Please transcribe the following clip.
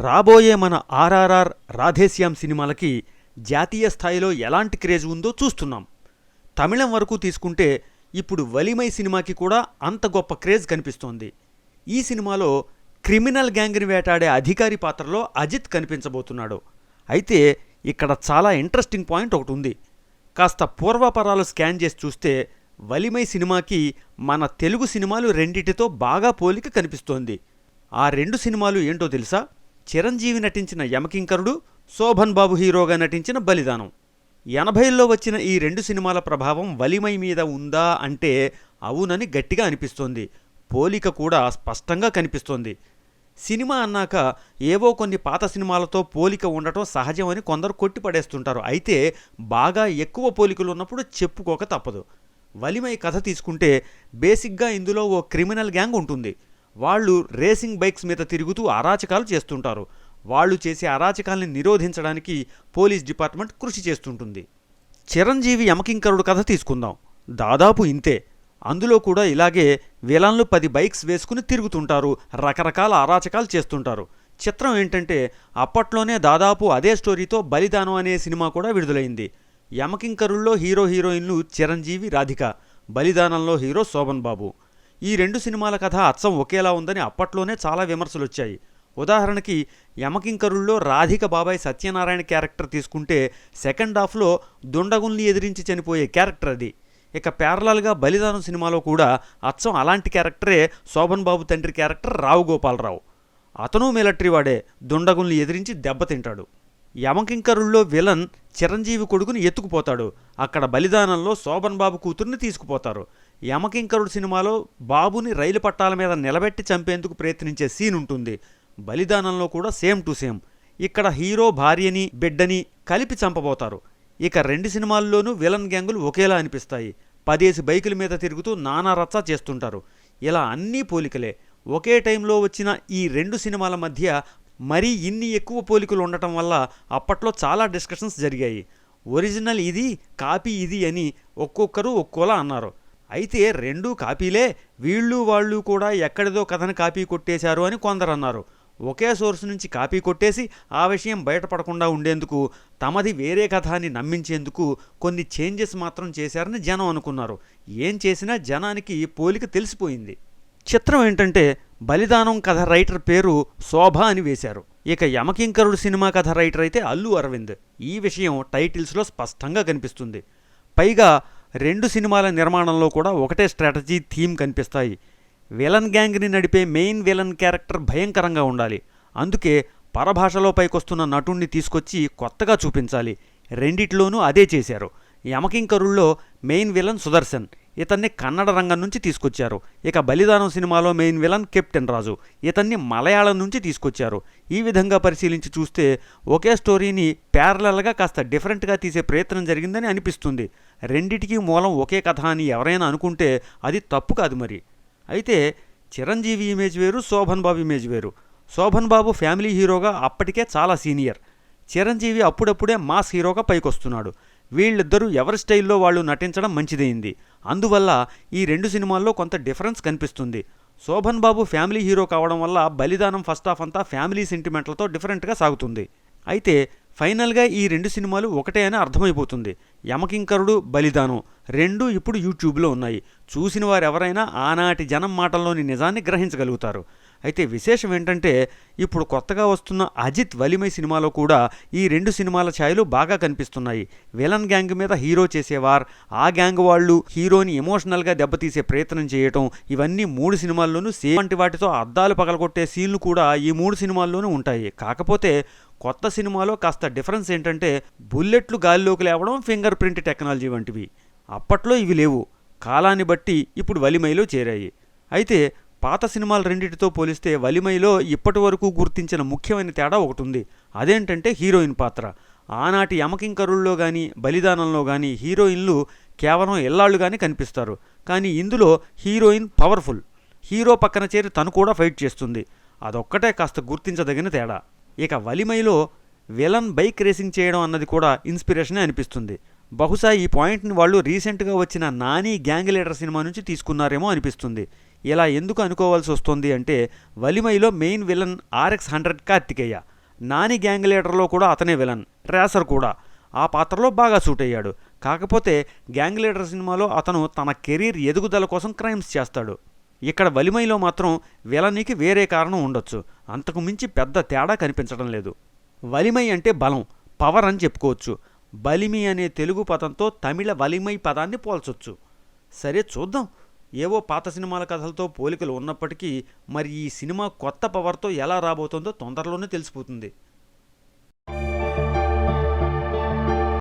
రాబోయే మన ఆర్ఆర్ఆర్ రాధేశ్యామ్ సినిమాలకి జాతీయ స్థాయిలో ఎలాంటి క్రేజ్ ఉందో చూస్తున్నాం. తమిళం వరకు తీసుకుంటే ఇప్పుడు వలిమై సినిమాకి కూడా అంత గొప్ప క్రేజ్ కనిపిస్తోంది. ఈ సినిమాలో క్రిమినల్ గ్యాంగ్ని వేటాడే అధికారి పాత్రలో అజిత్ కనిపించబోతున్నాడు. అయితే ఇక్కడ చాలా ఇంట్రెస్టింగ్ పాయింట్ ఒకటి ఉంది. కాస్త పూర్వపరాలు స్కాన్ చేసి చూస్తే వలిమై సినిమాకి మన తెలుగు సినిమాలు రెండిటితో బాగా పోలిక కనిపిస్తోంది. ఆ రెండు సినిమాలు ఏంటో తెలుసా? చిరంజీవి నటించిన యమకింకరుడు శోభన్ బాబు హీరోగా నటించిన బలిదానం. ఎనభైల్లో వచ్చిన ఈ రెండు సినిమాల ప్రభావం వలిమై మీద ఉందా అంటే అవునని గట్టిగా అనిపిస్తోంది. పోలిక కూడా స్పష్టంగా కనిపిస్తోంది. సినిమా అన్నాక ఏవో కొన్ని పాత సినిమాలతో పోలిక ఉండటం సహజమని కొందరు కొట్టిపడేస్తుంటారు. అయితే బాగా ఎక్కువ పోలికలు ఉన్నప్పుడు చెప్పుకోక తప్పదు. వలిమై కథ తీసుకుంటే బేసిక్గా ఇందులో ఓ క్రిమినల్ గ్యాంగ్ ఉంటుంది. వాళ్ళు రేసింగ్ బైక్స్ మీద తిరుగుతూ అరాచకాలు చేస్తుంటారు. వాళ్ళు చేసే అరాచకాల్ని నిరోధించడానికి పోలీస్ డిపార్ట్మెంట్ కృషి చేస్తుంటుంది. చిరంజీవి యమకింకరుడు కథ తీసుకుందాం. దాదాపు ఇంతే. అందులో కూడా ఇలాగే విలన్లు పది బైక్స్ వేసుకుని తిరుగుతుంటారు. రకరకాల అరాచకాలు చేస్తుంటారు. చిత్రం ఏంటంటే అప్పట్లోనే దాదాపు అదే స్టోరీతో బలిదానం అనే సినిమా కూడా విడుదలైంది. యమకింకరుల్లో హీరో హీరోయిన్లు చిరంజీవి రాధిక. బలిదానంలో హీరో శోభన్ బాబు. ఈ రెండు సినిమాల కథ అచ్చం ఒకేలా ఉందని అప్పట్లోనే చాలా విమర్శలు వచ్చాయి ఉదాహరణకి యమకింకరుల్లో రాధిక బాబాయ్ సత్యనారాయణ క్యారెక్టర్ తీసుకుంటే సెకండ్ హాఫ్లో దుండగుల్ని ఎదిరించి చనిపోయే క్యారెక్టర్ అది. ఇక ప్యారలాల్గా బలిదానం సినిమాలో కూడా అచ్చం అలాంటి క్యారెక్టరే శోభన్ బాబు తండ్రి క్యారెక్టర్ రావు గోపాలరావు. అతను మిలిటరీ వాడే దుండగుల్ని ఎదిరించి దెబ్బతింటాడు యమకింకరుల్లో విలన్ చిరంజీవి కొడుకుని ఎత్తుకుపోతాడు. అక్కడ బలిదానంలో శోభన్ బాబు కూతుర్ని తీసుకుపోతారు. యమకింకరుడు సినిమాలో బాబుని రైలు పట్టాల మీద నిలబెట్టి చంపేందుకు ప్రయత్నించే సీన్ ఉంటుంది. బలిదానంలో కూడా సేమ్ టు సేమ్. ఇక్కడ హీరో భార్యని బిడ్డని కలిపి చంపబోతారు. ఇక రెండు సినిమాల్లోనూ విలన్ గ్యాంగులు ఒకేలా అనిపిస్తాయి. పదేసి బైకుల మీద తిరుగుతూ నానా రచ్చ చేస్తుంటారు. ఇలా అన్నీ పోలికలే. ఒకే టైంలో వచ్చిన ఈ రెండు సినిమాల మధ్య మరీ ఇన్ని ఎక్కువ పోలికలు ఉండటం వల్ల అప్పట్లో చాలా డిస్కషన్స్ జరిగాయి. ఒరిజినల్ ఇది కాపీ ఇది అని ఒక్కొక్కరు ఒక్కోలా అన్నారు. అయితే రెండూ కాపీలే. వీళ్ళు వాళ్ళు కూడా ఎక్కడిదో కథను కాపీ కొట్టేశారు అని కొందరు అన్నారు ఒకే సోర్స్ నుంచి కాపీ కొట్టేసి ఆ విషయం బయటపడకుండా ఉండేందుకు తమది వేరే కథ అని నమ్మించేందుకు కొన్ని చేంజెస్ మాత్రం చేశారని జనం అనుకున్నారు. ఏం చేసినా జనానికి పోలిక తెలిసిపోయింది. చిత్రం ఏంటంటే బలిదానం కథ రైటర్ పేరు శోభ అని వేశారు. ఇక యమకింకరుడు సినిమా కథ రైటర్ అయితే అల్లు అరవింద్. ఈ విషయం టైటిల్స్లో స్పష్టంగా కనిపిస్తుంది. పైగా రెండు సినిమాల నిర్మాణంలో కూడా ఒకటే స్ట్రాటజీ థీమ్ కనిపిస్తాయి. విలన్ గ్యాంగ్ని నడిపే మెయిన్ విలన్ క్యారెక్టర్ భయంకరంగా ఉండాలి. అందుకే పరభాషలో పైకొస్తున్న నటుణ్ణి తీసుకొచ్చి కొత్తగా చూపించాలి. రెండిట్లోనూ అదే చేశారు. యమకింకరుల్లో మెయిన్ విలన్ సుదర్శన్. ఇతన్ని కన్నడ రంగం నుంచి తీసుకొచ్చారు. ఇక బలిదానం సినిమాలో మెయిన్ విలన్ కెప్టెన్ రాజు. ఇతన్ని మలయాళం నుంచి తీసుకొచ్చారు. ఈ విధంగా పరిశీలించి చూస్తే ఒకే స్టోరీని ప్యారలల్గా కాస్త డిఫరెంట్గా తీసే ప్రయత్నం జరిగిందని అనిపిస్తుంది. రెండిటికీ మూలం ఒకే కథ అని ఎవరైనా అనుకుంటే అది తప్పు కాదు మరి. అయితే చిరంజీవి ఇమేజ్ వేరు శోభన్ బాబు ఇమేజ్ వేరు. శోభన్ బాబు ఫ్యామిలీ హీరోగా అప్పటికే చాలా సీనియర్. చిరంజీవి అప్పుడప్పుడే మాస్ హీరోగా పైకొస్తున్నాడు. వీళ్ళిద్దరూ ఎవరి స్టైల్లో వాళ్ళు నటించడం మంచిదైంది. అందువల్ల ఈ రెండు సినిమాల్లో కొంత డిఫరెన్స్ కనిపిస్తుంది. శోభన్ బాబు ఫ్యామిలీ హీరో కావడం వల్ల బలిదానం ఫస్ట్ హాఫ్ అంతా ఫ్యామిలీ సెంటిమెంట్లతో డిఫరెంట్గా సాగుతుంది. అయితే ఫైనల్గా ఈ రెండు సినిమాలు ఒకటే అని అర్థమైపోతుంది. యమకింకరుడు బలిదానం. రెండు ఇప్పుడు యూట్యూబ్లో ఉన్నాయి. చూసిన వారెవరైనా ఆనాటి జనం మాటల్లోని నిజాన్ని గ్రహించగలుగుతారు. అయితే విశేషం ఏంటంటే ఇప్పుడు కొత్తగా వస్తున్న అజిత్ వలిమై సినిమాలో కూడా ఈ రెండు సినిమాల ఛాయలు బాగా కనిపిస్తున్నాయి. విలన్ గ్యాంగ్ మీద హీరో చేసేవార్ ఆ గ్యాంగ్ వాళ్ళు హీరోని ఎమోషనల్గా దెబ్బతీసే ప్రయత్నం చేయటం ఇవన్నీ మూడు సినిమాల్లోనూ సేమ్ వంటి వాటితో అద్దాలు పగలగొట్టే సీన్లు కూడా ఈ మూడు సినిమాల్లోనూ ఉంటాయి. కాకపోతే కొత్త సినిమాలో కాస్త డిఫరెన్స్ ఏంటంటే బుల్లెట్లు గాలిలోకి లేవడం ఫింగర్ ప్రింట్ టెక్నాలజీ వంటివి. అప్పట్లో ఇవి లేవు. కాలాన్ని బట్టి ఇప్పుడు వలిమైలో చేరాయి. అయితే పాత సినిమాలు రెండింటితో పోలిస్తే వలిమైలో ఇప్పటి వరకు గుర్తించిన ముఖ్యమైన తేడా ఒకటి ఉంది అదేంటంటే హీరోయిన్ పాత్ర. ఆనాటి యమకింకరుల్లో కానీ బలిదానంలో కానీ హీరోయిన్లు కేవలం ఎల్లాళ్ళుగానే కనిపిస్తారు. కానీ ఇందులో హీరోయిన్ పవర్ఫుల్. హీరో పక్కన చేరి తను కూడా ఫైట్ చేస్తుంది. అదొక్కటే కాస్త గుర్తించదగిన తేడా. ఇక వలిమైలో విలన్ బైక్ రేసింగ్ చేయడం అన్నది కూడా ఇన్స్పిరేషనే అనిపిస్తుంది. బహుశా ఈ పాయింట్ని వాళ్ళు రీసెంట్గా వచ్చిన నాని గ్యాంగ్ లీడర్ సినిమా నుంచి తీసుకున్నారేమో అనిపిస్తుంది. ఇలా ఎందుకు అనుకోవాల్సి వస్తుంది అంటే వలిమైలో main villain RX hundred Karthikeya. Nani gang లీడర్లో కూడా అతనే విలన్ రేసర్ కూడా. ఆ పాత్రలో బాగా సూట్ అయ్యాడు. కాకపోతే గ్యాంగ్ లీడర్ సినిమాలో అతను తన కెరీర్ ఎదుగుదల కోసం క్రైమ్స్ చేస్తాడు. ఇక్కడ వలిమైలో మాత్రం విలనికి వేరే కారణం ఉండొచ్చు. అంతకు మించి పెద్ద తేడా కనిపించడం లేదు. వలిమై అంటే బలం పవర్ అని చెప్పుకోవచ్చు. బలిమి అనే తెలుగు పదంతో తమిళ వలిమై పదాన్ని పోల్చొచ్చు. సరే చూద్దాం. ఏవో పాత సినిమాల కథలతో పోలికలు ఉన్నప్పటికీ మరి ఈ సినిమా కొత్త పవర్తో ఎలా రాబోతుందో తొందరలోనే తెలిసిపోతుంది.